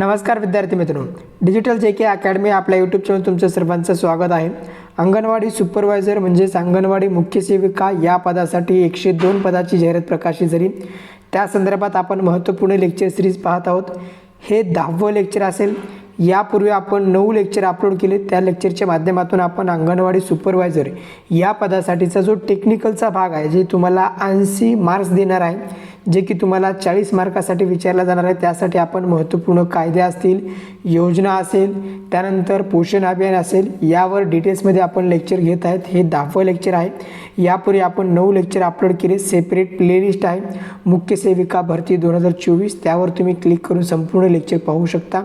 नमस्कार विद्यार्थी मित्रांनो. डिजिटल जे के अकॅडमी आपल्या यूट्यूब चॅनल तुमचं सर्वांचं स्वागत आहे. अंगणवाडी सुपरवायझर म्हणजेच अंगणवाडी मुख्य सेविका या पदासाठी एकशे दोन पदाची जाहिरात प्रकाशित झाली. त्या संदर्भात आपण महत्त्वपूर्ण लेक्चर सिरीज पाहत आहोत. हे दहावं लेक्चर असेल. यापूर्वी आपण नऊ लेक्चर अपलोड केले. त्या लेक्चरच्या माध्यमातून आपण अंगणवाडी सुपरवायझर या पदासाठीचा जो टेक्निकलचा भाग आहे जे तुम्हाला ऐंशी मार्क्स देणार आहे जे की तुम्हाला चाळीस मार्कासाठी विचारला जाणार आहे त्यासाठी आपण महत्त्वपूर्ण कायदे असतील योजना असेल त्यानंतर पोषण अभियान असेल यावर डिटेल्समध्ये आपण लेक्चर घेत आहेत. हे दहावं लेक्चर आहे. यापूर्वी आपण नऊ लेक्चर अपलोड केले. सेपरेट प्लेलिस्ट आहे. मुख्य सेविका भरती दोन हजार चोवीस. त्यावर तुम्ही क्लिक करून संपूर्ण लेक्चर पाहू शकता.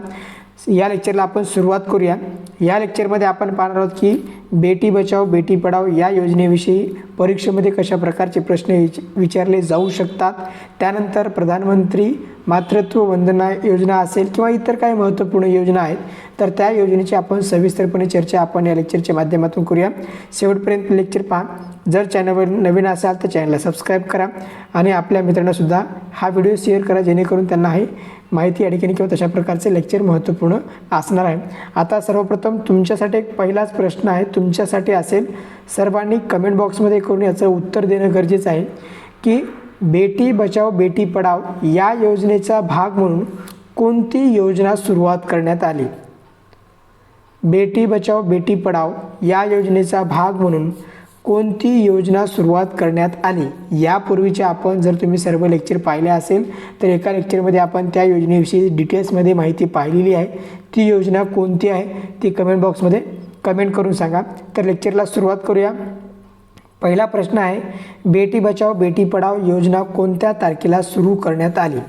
या लेक्चरला आपण सुरुवात करूया. या लेक्चरमध्ये आपण पाहणार आहोत की बेटी बचाव बेटी पढाव या योजनेविषयी परीक्षेमध्ये कशा प्रकारचे प्रश्न विच- विचारले जाऊ शकतात. त्यानंतर प्रधानमंत्री मातृत्व वंदना योजना असेल किंवा इतर काही महत्त्वपूर्ण योजना आहेत तर त्या योजनेची आपण सविस्तरपणे चर्चा आपण या लेक्चरच्या माध्यमातून करूया. शेवटपर्यंत लेक्चर पहा. जर चॅनलवर नवीन असाल तर चॅनलला सबस्क्राईब करा आणि आपल्या मित्रांनासुद्धा हा व्हिडिओ शेअर करा जेणेकरून त्यांना हे माहिती या ठिकाणी किंवा तशा प्रकारचे लेक्चर महत्त्वपूर्ण असणार आहे. आता सर्वप्रथम तुमच्यासाठी एक पहिलाच प्रश्न आहे. तुमच्यासाठी असेल सर्वांनी कमेंट बॉक्समध्ये करून याचं उत्तर देणं गरजेचं आहे की बेटी बचाव बेटी पढाव या योजनेचा भाग म्हणून कोणती योजना सुरुवात करण्यात आली? बेटी बचाव बेटी पढाव या योजनेचा भाग म्हणून कोणती योजना सुरुवात करण्यात आली? यापूर्वीचे आपण जर तुम्ही सर्व लेक्चर पाहिले असेल तर एका लेक्चरमध्ये आपण त्या योजनेविषयी डिटेल्समध्ये माहिती पाहिलेली आहे. ती योजना कोणती आहे? ती कमेंट बॉक्समध्ये कमेंट करून सांगा. तर लेक्चरला सुरुवात करूया. पहिला प्रश्न आहे बेटी बचाव बेटी पढाव योजना कोणत्या तारखेला सुरू करण्यात आली?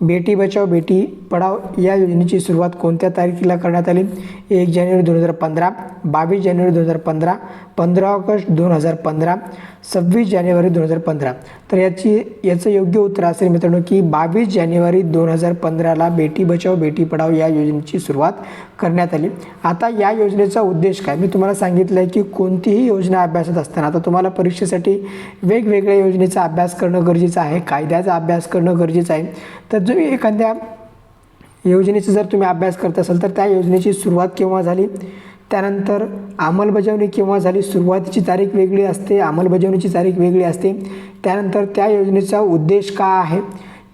बेटी बचाव बेटी पढाव या योजनेची सुरुवात कोणत्या तारखेला करण्यात आली? एक जानेवारी दोन हजार पंधरा बावीस जानेवारी दोन हजार पंधरा पंधरा ऑगस्ट दोन हजार पंधरा सव्वीस जानेवारी दोन हजार पंधरा. तर याची याचं योग्य उत्तर असेल मित्रांनो की बावीस जानेवारी दोन हजार पंधराला बेटी बचाव बेटी पढाव या योजनेची सुरुवात करण्यात आली. आता या योजनेचा उद्देश काय? मी तुम्हाला सांगितलं आहे की कोणतीही योजना अभ्यासत असताना आता तुम्हाला परीक्षेसाठी वेगवेगळ्या योजनेचा अभ्यास करणं गरजेचं आहे कायद्याचा अभ्यास करणं गरजेचं आहे. तर जो एखाद्या योजनेचा जर तुम्ही अभ्यास करत असाल तर त्या योजनेची सुरुवात केव्हा झाली? त्यानंतर अंमलबजावणी केव्हा झाली? सुरुवातीची तारीख वेगळी असते अंमलबजावणीची तारीख वेगळी असते. त्यानंतर त्या योजनेचा उद्देश का आहे?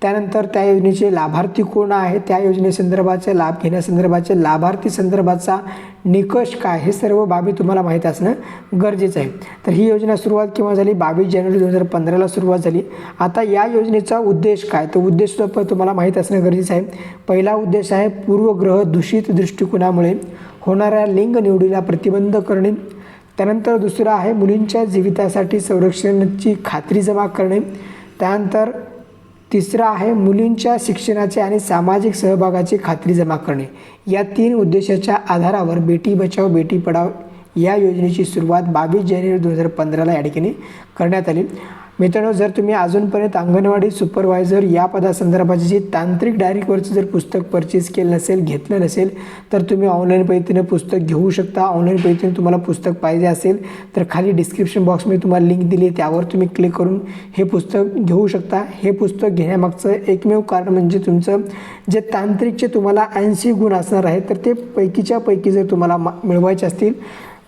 त्यानंतर त्या योजनेचे लाभार्थी कोण आहे? त्या योजनेसंदर्भाचे लाभ घेण्यासंदर्भाचे लाभार्थी संदर्भाचा निकष काय? हे सर्व बाबी तुम्हाला माहीत असणं गरजेचं आहे. तर ही योजना सुरुवात केव्हा झाली? बावीस जानेवारी दोन हजार पंधराला सुरुवात झाली. आता या योजनेचा उद्देश काय? तो उद्देश तुम्हाला माहीत असणं गरजेचं आहे. पहिला उद्देश आहे पूर्वग्रह दूषित दृष्टिकोनामुळे होणाऱ्या लिंग निवडीला प्रतिबंध करणे त्यानंतर दुसरं आहे मुलींच्या जीवितासाठी संरक्षणाची खात्री जमा करणे त्यानंतर तिसरं आहे मुलींच्या शिक्षणाचे आणि सामाजिक सहभागाची खात्री जमा करणे. या तीन उद्देशाच्या आधारावर बेटी बचाव बेटी पढाव या योजनेची सुरुवात बावीस जानेवारी दोन हजार पंधराला या ठिकाणी करण्यात आली. मित्रांनो जर तुम्ही अजूनपर्यंत अंगणवाडी सुपरवायझर या पदासंदर्भाचे जे तांत्रिक डायरेक्टवरचं जर पुस्तक परचेस केलं नसेल घेतलं नसेल तर तुम्ही ऑनलाईन पद्धतीने पुस्तक घेऊ शकता. ऑनलाईन पद्धतीने तुम्हाला पुस्तक पाहिजे असेल तर खाली डिस्क्रिप्शन बॉक्समध्ये तुम्हाला लिंक दिली आहे. त्यावर तुम्ही क्लिक करून हे पुस्तक घेऊ शकता. हे पुस्तक घेण्यामागचं एकमेव कारण म्हणजे तुमचं जे तांत्रिकचे तुम्हाला ऐंशी गुण असणार आहेत तर ते पैकीच्या पैकी जर तुम्हाला मा- मिळवायचे असतील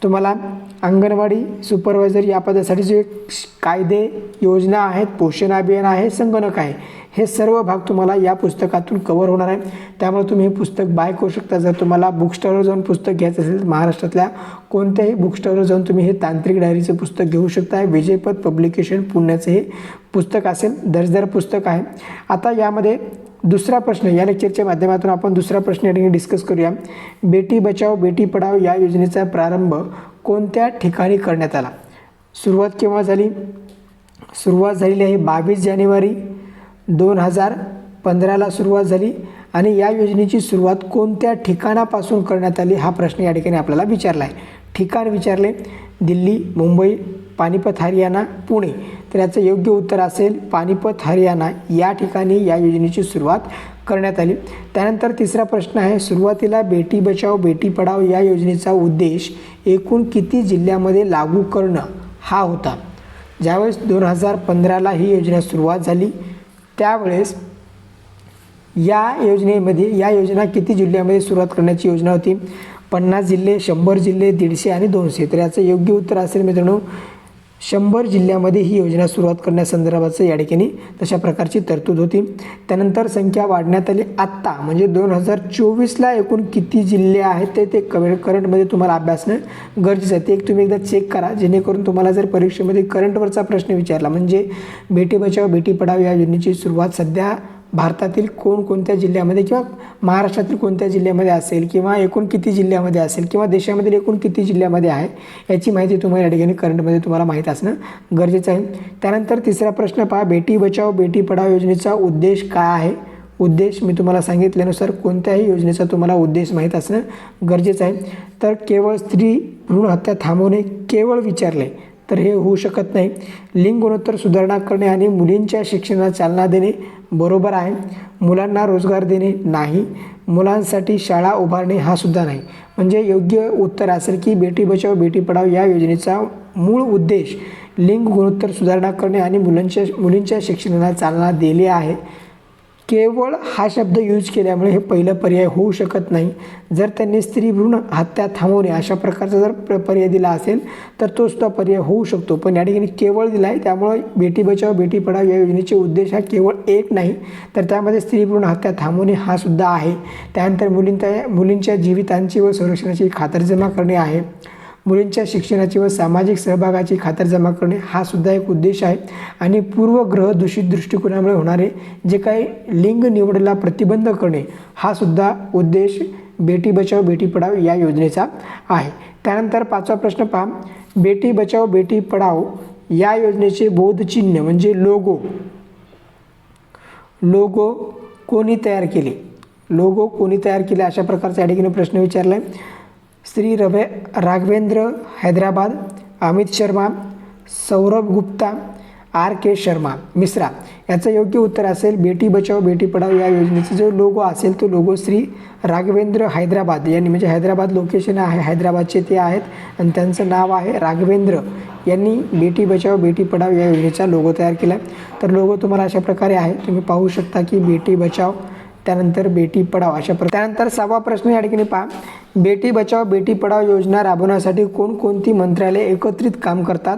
तुम्हाला अंगणवाडी सुपरवायझर या पदासाठी जे कायदे योजना आहेत पोषण अभियान आहे संगणक आहे हे सर्व भाग तुम्हाला या पुस्तकातून कवर होणार आहे. त्यामुळे तुम्ही हे पुस्तक बाय करू शकता. जर तुम्हाला बुक स्टॉलवर जाऊन पुस्तक घ्यायचं असेल तर महाराष्ट्रातल्या कोणत्याही बुक स्टॉलवर जाऊन तुम्ही हे तांत्रिक डायरीचं पुस्तक घेऊ शकता विजयपद पब्लिकेशन पुण्याचं हे पुस्तक असेल दर्जेदार पुस्तक आहे. आता यामध्ये दुसरा प्रश्न या लेक्चरच्या माध्यमातून आपण दुसरा प्रश्न या ठिकाणी डिस्कस करूया. बेटी बचाव बेटी पढाव या योजनेचा प्रारंभ कोणत्या ठिकाणी करण्यात आला? सुरुवात केव्हा झाली? सुरुवात झालेली आहे बावीस जानेवारी दोन हजार पंधराला सुरुवात झाली आणि या योजनेची सुरुवात कोणत्या ठिकाणापासून करण्यात आली हा प्रश्न या ठिकाणी आपल्याला विचारला आहे. ठिकाण विचारले. दिल्ली मुंबई पानिपत हरियाणा पुणे. तर याचं योग्य उत्तर असेल पानिपत हरियाणा. या ठिकाणी या योजनेची सुरुवात करण्यात आली. त्यानंतर तिसरा प्रश्न आहे सुरुवातीला बेटी बचाव बेटी पढाव या योजनेचा उद्देश एकूण किती जिल्ह्यामध्ये लागू करणं हा होता. ज्यावेळेस दोन हजार पंधराला ही योजना सुरुवात झाली त्यावेळेस या योजनेमध्ये या योजना किती जिल्ह्यामध्ये सुरुवात करण्याची योजना होती? पन्नास जिल्हे शंभर जिल्हे दीडशे आणि दोनशे. तर याचं योग्य उत्तर असेल मित्रांनो शंभर जिल्ह्यामध्ये ही योजना सुरुवात करण्यासंदर्भाचं या ठिकाणी तशा प्रकारची तरतूद होती. त्यानंतर संख्या वाढण्यात आली. आत्ता म्हणजे दोन हजार चोवीसला एकूण किती जिल्हे आहेत ते ते कवे करंटमध्ये तुम्हाला अभ्यासणं गरजेचं आहे ते एक तुम्ही एकदा चेक करा. जेणेकरून तुम्हाला जर परीक्षेमध्ये करंटवरचा प्रश्न विचारला म्हणजे बेटी बचाव बेटी पढाव या योजनेची सुरुवात सध्या भारतातील कोणकोणत्या जिल्ह्यामध्ये किंवा महाराष्ट्रातील कोणत्या जिल्ह्यामध्ये असेल किंवा एकूण किती जिल्ह्यामध्ये असेल किंवा देशामधील एकूण किती जिल्ह्यामध्ये आहे याची माहिती तुम्हाला या ठिकाणी करंटमध्ये तुम्हाला माहीत असणं गरजेचं आहे. त्यानंतर तिसरा प्रश्न पहा बेटी बचाव बेटी पढाव योजनेचा उद्देश काय आहे? उद्देश मी तुम्हाला सांगितल्यानुसार कोणत्याही योजनेचा तुम्हाला उद्देश माहीत असणं गरजेचं आहे. तर केवळ स्त्री भ्रूण हत्या थांबवणे केवळ विचारले तर हे होऊ शकत नाही. लिंग गुणोत्तर सुधारणा करणे आणि मुलींच्या शिक्षणाला चालना देणे बरोबर आहे. मुलांना रोजगार देणे नाही. मुलांसाठी शाळा उभारणे हा सुद्धा नाही. म्हणजे योग्य उत्तर असेल की बेटी बचाव बेटी पढाव या योजनेचा मूळ उद्देश लिंग गुणोत्तर सुधारणा करणे आणि मुलांच्या मुलींच्या शिक्षणाला चालना दिली आहे. केवळ हा शब्द यूज केल्यामुळे हे पहिलं पर्याय होऊ शकत नाही. जर त्यांनी स्त्री भ्रूण हत्या थांबवणे अशा प्रकारचा जर प्र- पर्याय दिला असेल तर तो सुद्धा पर्याय होऊ शकतो. पण या ठिकाणी केवळ दिला आहे त्यामुळे बेटी बचाव बेटी पढाव या योजनेचे उद्देश हा केवळ एक नाही. तर त्यामध्ये स्त्री भ्रूण हत्या थांबवणे हा सुद्धा आहे. त्यानंतर मुलींच्या मुलींच्या जीवितांची व संरक्षणाची खातरजमा करणे आहे. मुलींच्या शिक्षणाची व सामाजिक सहभागाची खातरजमा करणे हा सुद्धा एक उद्देश आहे. आणि पूर्वग्रह दूषित दृष्टिकोनामुळे होणारे जे काही लिंग निवडला प्रतिबंध करणे हा सुद्धा उद्देश बेटी बचाव बेटी पढाव या योजनेचा आहे. त्यानंतर पाचवा प्रश्न पहा. बेटी बचाव बेटी पढाव या योजनेचे बोधचिन्ह म्हणजे लोगो लोगो कोणी तयार केले? लोगो कोणी तयार केले? अशा प्रकारचा या ठिकाणी प्रश्न विचारला आहे श्री रवे राघवेंद्र हैदराबाद अमित शर्मा सौरभ गुप्ता आर के शर्मा मिश्रा. याचं योग्य उत्तर असेल बेटी बचाव बेटी पढाव या योजनेचा. जो लोगो असेल तो लोगो श्री राघवेंद्र हैदराबाद. यांनी म्हणजे हैदराबाद लोकेशन आहे हैदराबादचे ते आहेत आणि त्यांचं नाव आहे राघवेंद्र. यांनी बेटी बचाव बेटी पढाओ या योजनेचा लोगो तयार केला तर लोगो तुम्हाला अशा प्रकारे आहे. तुम्ही पाहू शकता की बेटी बचाव त्यानंतर बेटी पढाव अशा प्र त्यानंतर सहावा प्रश्न या ठिकाणी पहा. बेटी बचाव बेटी पढाव योजना राबवण्यासाठी कोणकोणती मंत्रालय एकत्रित काम करतात?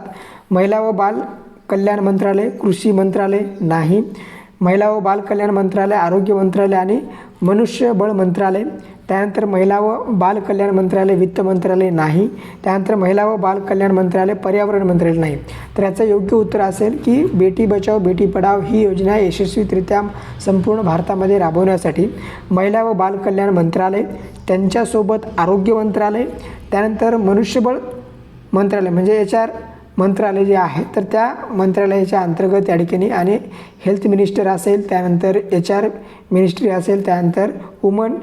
महिला व बाल कल्याण मंत्रालय कृषी मंत्रालय नाही. महिला व बाल कल्याण मंत्रालय आरोग्य मंत्रालय आणि मनुष्यबळ मंत्रालय. त्यानंतर महिला व बाल कल्याण मंत्रालय वित्त मंत्रालय नाही. त्यानंतर महिला व बाल कल्याण मंत्रालय पर्यावरण मंत्रालय नाही. तर याचं योग्य उत्तर असेल की बेटी बचाव बेटी पढाव ही योजना यशस्वीरित्या संपूर्ण भारतामध्ये राबवण्यासाठी महिला व बाल कल्याण मंत्रालय त्यांच्यासोबत आरोग्य मंत्रालय त्यानंतर मनुष्यबळ मंत्रालय म्हणजे एच आर मंत्रालय जे आहे तर त्या मंत्रालयाच्या अंतर्गत या ठिकाणी आणि हेल्थ मिनिस्टर असेल त्यानंतर एच आर मिनिस्ट्री असेल त्यानंतर वुमन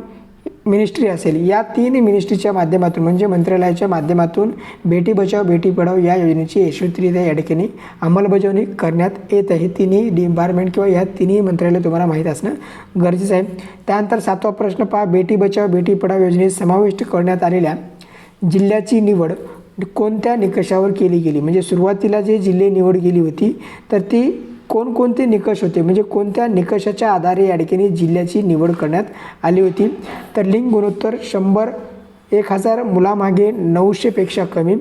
मिनिस्ट्री असेल. या तीन मिनिस्ट्रीच्या माध्यमातून म्हणजे मंत्रालयाच्या माध्यमातून बेटी बचाव बेटी पढाव या योजनेची यशस्वीरित्या या ठिकाणी अंमलबजावणी करण्यात येत आहे. तिन्ही डिपार्टमेंट किंवा या तिन्ही मंत्रालय तुम्हाला माहीत असणं गरजेचं आहे. त्यानंतर सातवा प्रश्न पहा. बेटी बचाव बेटी पढाव योजनेत समाविष्ट करण्यात आलेल्या जिल्ह्याची निवड कोणत्या निकषावर केली गेली? म्हणजे सुरुवातीला जे जिल्हे निवड केली होती तर ती कोणकोणते निकष होते? म्हणजे कोणत्या निकषाच्या आधारे या ठिकाणी जिल्ह्याची निवड करण्यात आली होती? तर लिंग गुणोत्तर शंभर एक हजार मुलामागे नऊशेपेक्षा कमी.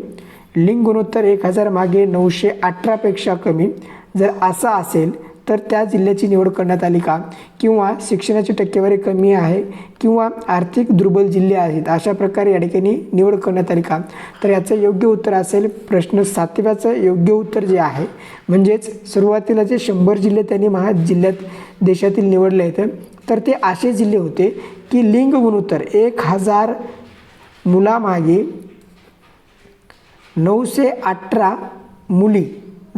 लिंग गुणोत्तर एक हजार मागे नऊशे अठरापेक्षा कमी. जर असं असेल तर त्या जिल्ह्याची निवड करण्यात आली का? किंवा शिक्षणाची टक्केवारी कमी आहे? किंवा आर्थिक दुर्बल जिल्हे आहेत? अशा प्रकारे या ठिकाणी निवड करण्यात आली का? तर याचं योग्य उत्तर असेल प्रश्न सातव्याचं योग्य उत्तर जे आहे म्हणजेच सुरुवातीला जे शंभर जिल्हे त्यांनी महा जिल्ह्यात देशातील निवडले आहेत तर ते असे जिल्हे होते की लिंग गुणोत्तर एक हजार मुलामागे नऊशे अठरा मुली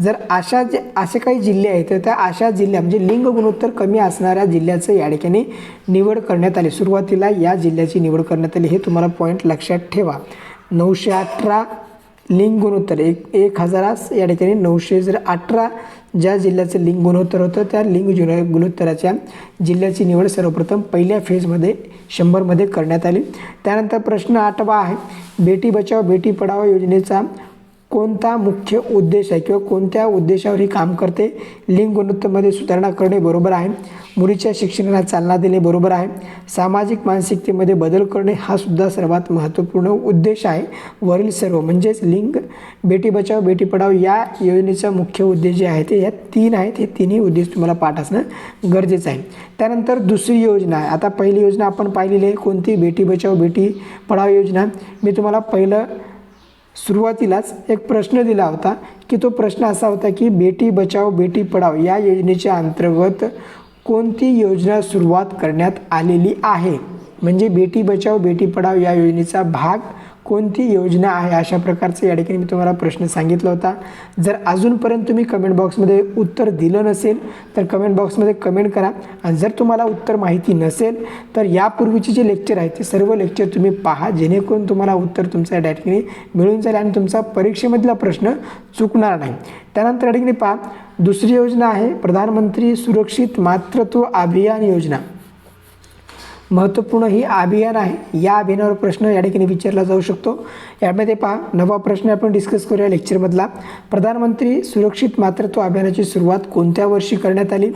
जर अशा जे असे काही जिल्हे आहेत तर त्या अशा जिल्ह्या म्हणजे लिंग गुणोत्तर कमी असणाऱ्या जिल्ह्याचं या ठिकाणी निवड करण्यात आली. सुरुवातीला या जिल्ह्याची निवड करण्यात आली. हे तुम्हाला पॉईंट लक्षात ठेवा. नऊशे अठरा लिंग गुणोत्तर एक एक हजारास या ठिकाणी नऊशे जर अठरा ज्या जिल्ह्याचं लिंग गुणोत्तर होतं त्या लिंग जुन गुणोत्तराच्या जिल्ह्याची निवड सर्वप्रथम पहिल्या फेजमध्ये शंभरमध्ये करण्यात आली. त्यानंतर प्रश्न आठवा आहे. बेटी बचाव बेटी पढाव योजनेचा कोणता मुख्य उद्देश आहे किंवा कोणत्या उद्देशावर ही काम करते लिंग गुणवत्तेमध्ये सुधारणा करणे बरोबर आहे. मुलीच्या शिक्षणाला चालना देणे बरोबर आहे. सामाजिक मानसिकतेमध्ये बदल करणे हा सुद्धा सर्वात महत्त्वपूर्ण उद्देश आहे. वरील सर्व म्हणजेच लिंग बेटी बचाव बेटी पढाव या योजनेचा मुख्य उद्देश जे आहे ते या तीन आहेत. हे तिन्ही उद्देश तुम्हाला पाठ असणं गरजेचं आहे. त्यानंतर दुसरी योजना आहे. आता पहिली योजना आपण पाहिलेली आहे. कोणती? बेटी बचाव बेटी पढाव योजना. मी तुम्हाला पहिलं सुरुवातीलाच एक प्रश्न दिला होता की तो प्रश्न असा होता की बेटी बचाव बेटी पढाव या योजनेच्या अंतर्गत कोणती योजना सुरुवात करण्यात आलेली आहे? म्हणजे बेटी बचाव बेटी पढाव या योजनेचा भाग कोणती योजना आहे अशा प्रकारचं या ठिकाणी मी तुम्हाला प्रश्न सांगितला होता. जर अजूनपर्यंत तुम्ही कमेंट बॉक्समध्ये उत्तर दिलं नसेल तर कमेंट बॉक्समध्ये कमेंट करा. आणि जर तुम्हाला उत्तर माहिती नसेल तर यापूर्वीचे जे लेक्चर आहे ते सर्व लेक्चर तुम्ही पहा. जेणेकरून तुम्हाला उत्तर तुमच्या या ठिकाणी मिळून जाईल आणि तुमचा परीक्षेमधला प्रश्न चुकणार नाही. त्यानंतर या ठिकाणी पहा. दुसरी योजना आहे प्रधानमंत्री सुरक्षित मातृत्व अभियान योजना. महत्त्वपूर्ण ही अभियान आहे. या अभियानावर प्रश्न या ठिकाणी विचारला जाऊ शकतो. यामध्ये पहा नवा प्रश्न आपण डिस्कस करूया लेक्चरमधला प्रधानमंत्री सुरक्षित मातृत्व अभियानाची सुरुवात कोणत्या वर्षी करण्यात आली?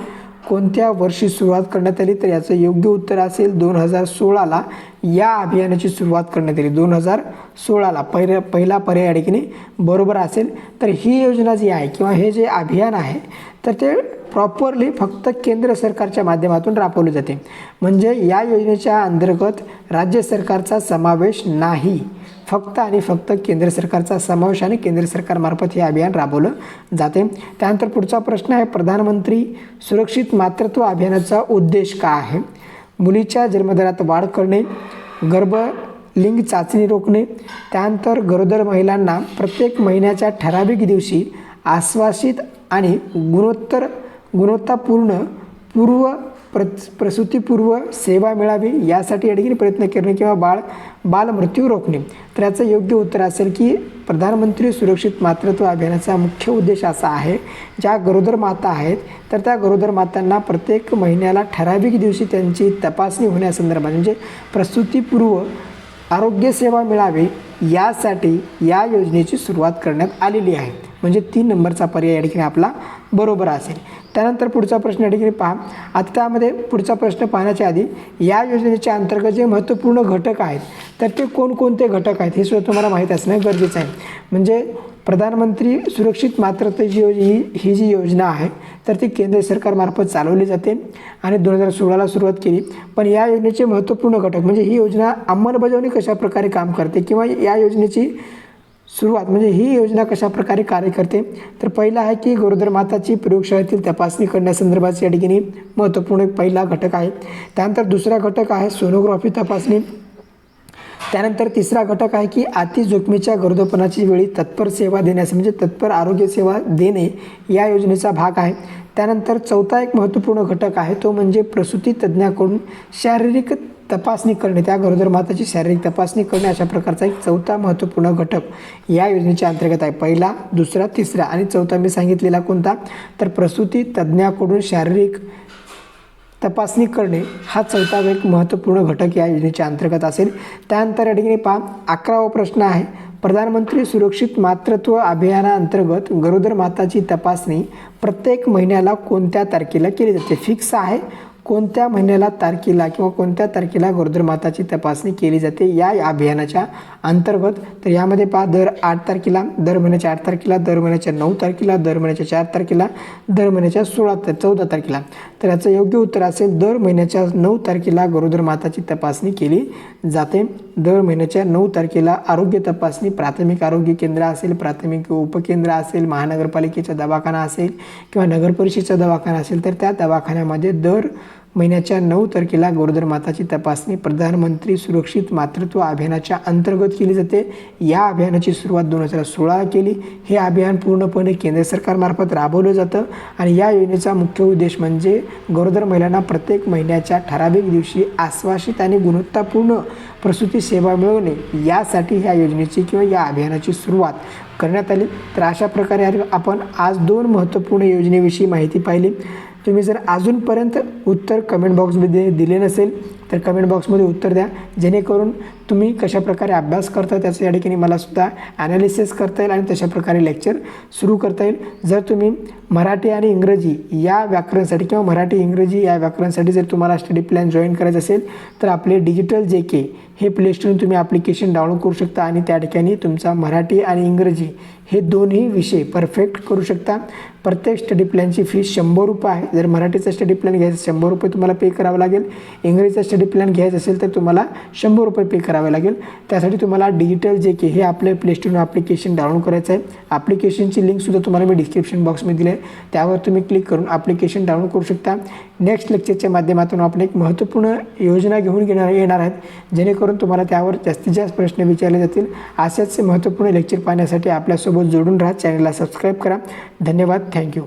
कोणत्या वर्षी सुरुवात करण्यात आली? तर याचं योग्य उत्तर असेल दोन हजार सोळाला या अभियानाची सुरुवात करण्यात आली. दोन हजार सोळाला पहिला पहिला पर्याय या ठिकाणी बरोबर असेल. तर ही योजना जी आहे किंवा हे जे अभियान आहे तर ते प्रॉपरली फक्त केंद्र सरकारच्या माध्यमातून राबवली जाते. म्हणजे या योजनेच्या अंतर्गत राज्य सरकारचा समावेश नाही. फक्त आणि फक्त केंद्र सरकारचा समावेश आणि केंद्र सरकारमार्फत हे अभियान राबवलं जाते. त्यानंतर पुढचा प्रश्न आहे प्रधानमंत्री सुरक्षित मातृत्व अभियानाचा उद्देश काय आहे? मुलीच्या जन्मदरात वाढ करणे गर्भ लिंग चाचणी रोखणे त्यानंतर गरोदर महिलांना प्रत्येक महिन्याच्या ठराविक दिवशी आश्वासित आणि गुणोत्तर गुणवत्तापूर्ण पूर्व प्र प्रसूतीपूर्व सेवा मिळावी यासाठी या ठिकाणी प्रयत्न करणे किंवा बाळ बालमृत्यू रोखणे. तर याचं योग्य उत्तर असेल की प्रधानमंत्री सुरक्षित मातृत्व अभियानाचा मुख्य उद्देश असा आहे ज्या गरोदर माता आहेत तर त्या गरोदर मातांना प्रत्येक महिन्याला ठराविक दिवशी त्यांची तपासणी होण्यासंदर्भात म्हणजे प्रसूतीपूर्व आरोग्यसेवा मिळावी यासाठी या योजनेची सुरुवात करण्यात आलेली आहे. म्हणजे तीन नंबरचा पर्याय या ठिकाणी आपला बरोबर असेल. त्यानंतर पुढचा प्रश्न या ठिकाणी पहा. आता त्यामध्ये पुढचा प्रश्न पाहण्याच्या आधी या योजनेच्या अंतर्गत जे महत्त्वपूर्ण घटक आहेत तर ते कोणकोणते घटक आहेत हे सुद्धा तुम्हाला माहीत असणं गरजेचं आहे. म्हणजे प्रधानमंत्री सुरक्षित मातृत्व जी योज ही ही जी योजना आहे तर ती केंद्र सरकारमार्फत चालवली जाते आणि दोन हजार सोळाला सुरुवात केली. पण या योजनेचे महत्त्वपूर्ण घटक म्हणजे ही योजना अंमलबजावणी कशा प्रकारे काम करते किंवा या योजनेची सुरुवात म्हणजे ही योजना कशा प्रकारे कार्य करते? तर पहिला आहे की गरोदर माताची प्रयोगशाळेतील तपासणी करण्यासंदर्भाची या ठिकाणी महत्त्वपूर्ण एक पहिला घटक आहे. त्यानंतर दुसरा घटक आहे सोनोग्राफी तपासणी. त्यानंतर तिसरा घटक आहे की अति जोखमीच्या गरोदरपणाची वेळी तत्पर सेवा देण्यास म्हणजे तत्पर आरोग्य सेवा देणे या योजनेचा भाग आहे. त्यानंतर चौथा एक महत्त्वपूर्ण घटक आहे तो म्हणजे प्रसूती तज्ज्ञाकडून शारीरिक तपासणी करणे त्या गरोदर माताची शारीरिक तपासणी करणे अशा प्रकारचा एक चौथा महत्त्वपूर्ण घटक या योजनेच्या अंतर्गत आहे. पहिला दुसरा तिसरा आणि चौथा मी सांगितलेला कोणता? तर प्रसूती तज्ज्ञाकडून शारीरिक तपासणी करणे हा चौथा एक महत्त्वपूर्ण घटक या योजनेच्या अंतर्गत असेल. त्यानंतर या ठिकाणी पहा अकरावा प्रश्न आहे. प्रधानमंत्री सुरक्षित मातृत्व अभियानाअंतर्गत गरोदर माताची तपासणी प्रत्येक महिन्याला कोणत्या तारखेला केली जाते? फिक्स आहे कोणत्या महिन्याला तारखेला किंवा कोणत्या तारखेला गरोदर माताची तपासणी केली जाते या अभियानाच्या अंतर्गत? तर यामध्ये पहा दर आठ तारखेला दर महिन्याच्या आठ तारखेला दर महिन्याच्या नऊ तारखेला दर महिन्याच्या चार तारखेला दर महिन्याच्या सोळा तर चौदा तारखेला. तर याचं योग्य उत्तर असेल दर महिन्याच्या नऊ तारखेला गरोदर माताची तपासणी केली जाते. दर महिन्याच्या नऊ तारखेला आरोग्य तपासणी प्राथमिक आरोग्य केंद्र असेल प्राथमिक उपकेंद्र असेल महानगरपालिकेचा दवाखाना असेल किंवा नगरपरिषदेचा दवाखाना असेल तर त्या दवाखान्यामध्ये दर महिन्याच्या नऊ तारखेला गरोदर माताची तपासणी प्रधानमंत्री सुरक्षित मातृत्व अभियानाच्या अंतर्गत केली जाते. या अभियानाची सुरुवात दोन हजार सोळा केली. हे अभियान पूर्णपणे केंद्र सरकारमार्फत राबवलं जातं आणि या योजनेचा मुख्य उद्देश म्हणजे गरोदर महिलांना प्रत्येक महिन्याच्या ठराविक दिवशी आश्वासित आणि गुणवत्तापूर्ण प्रसूती सेवा मिळवणे यासाठी ह्या योजनेची किंवा या अभियानाची सुरुवात करण्यात आली. तर अशा प्रकारे आपण आज दोन महत्त्वपूर्ण योजनेविषयी माहिती पाहिली. तुम्ही जर अजूनपर्यंत उत्तर कमेंट बॉक्समध्ये दिले नसेल तर कमेंट बॉक्समध्ये उत्तर द्या. जेणेकरून तुम्ही कशाप्रकारे अभ्यास करता त्याचं या ठिकाणी मला सुद्धा ॲनालिसिस करता येईल आणि तशा प्रकारे लेक्चर सुरू करता येईल. जर तुम्ही मराठी आणि इंग्रजी या व्याकरणसाठी किंवा मराठी इंग्रजी या व्याकरणसाठी जर तुम्हाला स्टडी प्लॅन जॉईन करायचं असेल तर आपले डिजिटल जे के हे प्ले स्टोरून तुम्ही ॲप्लिकेशन डाउनलोड करू शकता आणि त्या ठिकाणी तुमचा मराठी आणि इंग्रजी हे दोन्ही विषय परफेक्ट करू शकता. प्रत्येक स्टडी प्लॅनची फी शंभर रुपये आहे. जर मराठीचा स्टडी प्लॅन घ्यायचा शंभर रुपये तुम्हाला पे करावं लागेल. इंग्रजीचा स्टडी प्लॅन घ्यायचा असेल तर तुम्हाला शंभर रुपये पे करावे लागेल. त्यासाठी तुम्हाला डिजिटल जे के हे आपले प्ले स्टोरून ॲप्लिकेशन डाउनलोड करायचं आहे. ॲप्लिकेशनची लिंकसुद्धा तुम्हाला मी डिस्क्रिप्शन बॉक्समध्ये दिली आहे. त्यावर तुम्ही क्लिक करून ॲप्लिकेशन डाउनलोड करू शकता. नेक्स्ट लेक्चरच्या माध्यमातून आपण एक महत्त्वपूर्ण योजना घेऊन घेणार येणार आहेत. जेणेकरून तुम्हाला त्यावर जास्तीत जास्त प्रश्न विचारले जातील. असेच महत्त्वपूर्ण लेक्चर पाहण्यासाठी आपल्यासोबत जोडून राहा. चॅनलला सबस्क्राईब करा. धन्यवाद. थँक्यू